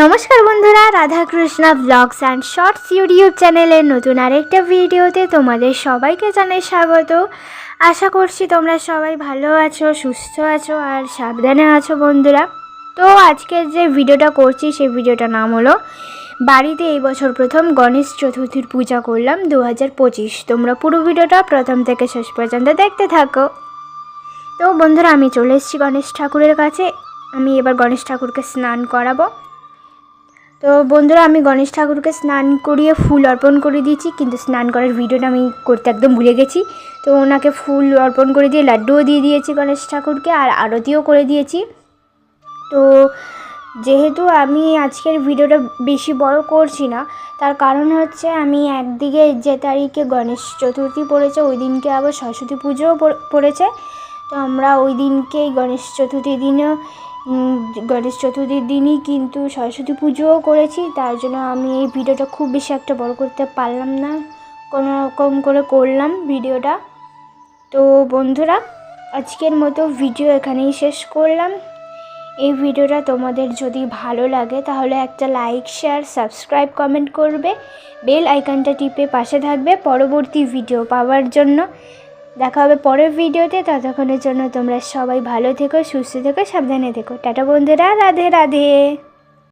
নমস্কার বন্ধুরা, Radhakrishna vlogs and shorts YouTube চ্যানেলের নতুন আরেকটা ভিডিওতে তোমাদের সবাইকে জানাই স্বাগত। আশা করছি তোমরা সবাই ভালো আছো, সুস্থ আছো আর সাবধানে আছো বন্ধুরা। তো আজকের যে ভিডিওটা করছি, সেই ভিডিওটার নাম হলো, বাড়িতে এই বছর প্রথম গণেশ চতুর্থীর পূজা করলাম দু হাজার পঁচিশ। তোমরা পুরো ভিডিওটা প্রথম থেকে শেষ পর্যন্ত দেখতে থাকো। তো বন্ধুরা, আমি চলে এসেছি গণেশ ঠাকুরের কাছে। আমি এবার গণেশ ঠাকুরকে স্নান করাবো। তো বন্ধুরা, আমি গণেশ ঠাকুরকে স্নান করিয়ে ফুল অর্পণ করে দিয়েছি, কিন্তু স্নান করার ভিডিওটা আমি করতে একদম ভুলে গেছি। তো ওনাকে ফুল অর্পণ করে দিয়ে লাড্ডুও দিয়ে দিয়েছি গণেশ ঠাকুরকে, আর আরতিও করে দিয়েছি। তো যেহেতু আমি আজকের ভিডিওটা বেশি বড় করছি না, তার কারণ হচ্ছে আমি একদিকে যে তারিখে গণেশ চতুর্থী পড়েছে, ওই দিনকে আবার সরস্বতী পুজোও পড়- পড়েছে। তো আমরা ওই দিনকেই গণেশ চতুর্থীর দিনেও গণেশ চতুর্থীর দিনই কিন্তু সরস্বতী পুজোও করেছি। তার জন্য আমি এই ভিডিওটা খুব বেশি একটা বড় করতে পারলাম না। কোনো রকম করে করলাম ভিডিওটা। তো বন্ধুরা, আজকের মতো ভিডিও এখানেই শেষ করলাম। এই ভিডিওটা তোমাদের যদি ভালো লাগে তাহলে একটা লাইক, শেয়ার, সাবস্ক্রাইব, কমেন্ট করবে। বেল আইকনটা টিপে পাশে থাকবে পরবর্তী ভিডিও পাওয়ার জন্য। দেখা হবে পরের ভিডিওতে। ততক্ষণের জন্য তোমরা সবাই ভালো থেকো, সুস্থ থেকো, সাবধানে থেকো। টাটা বন্ধুরা, রাধে রাধে।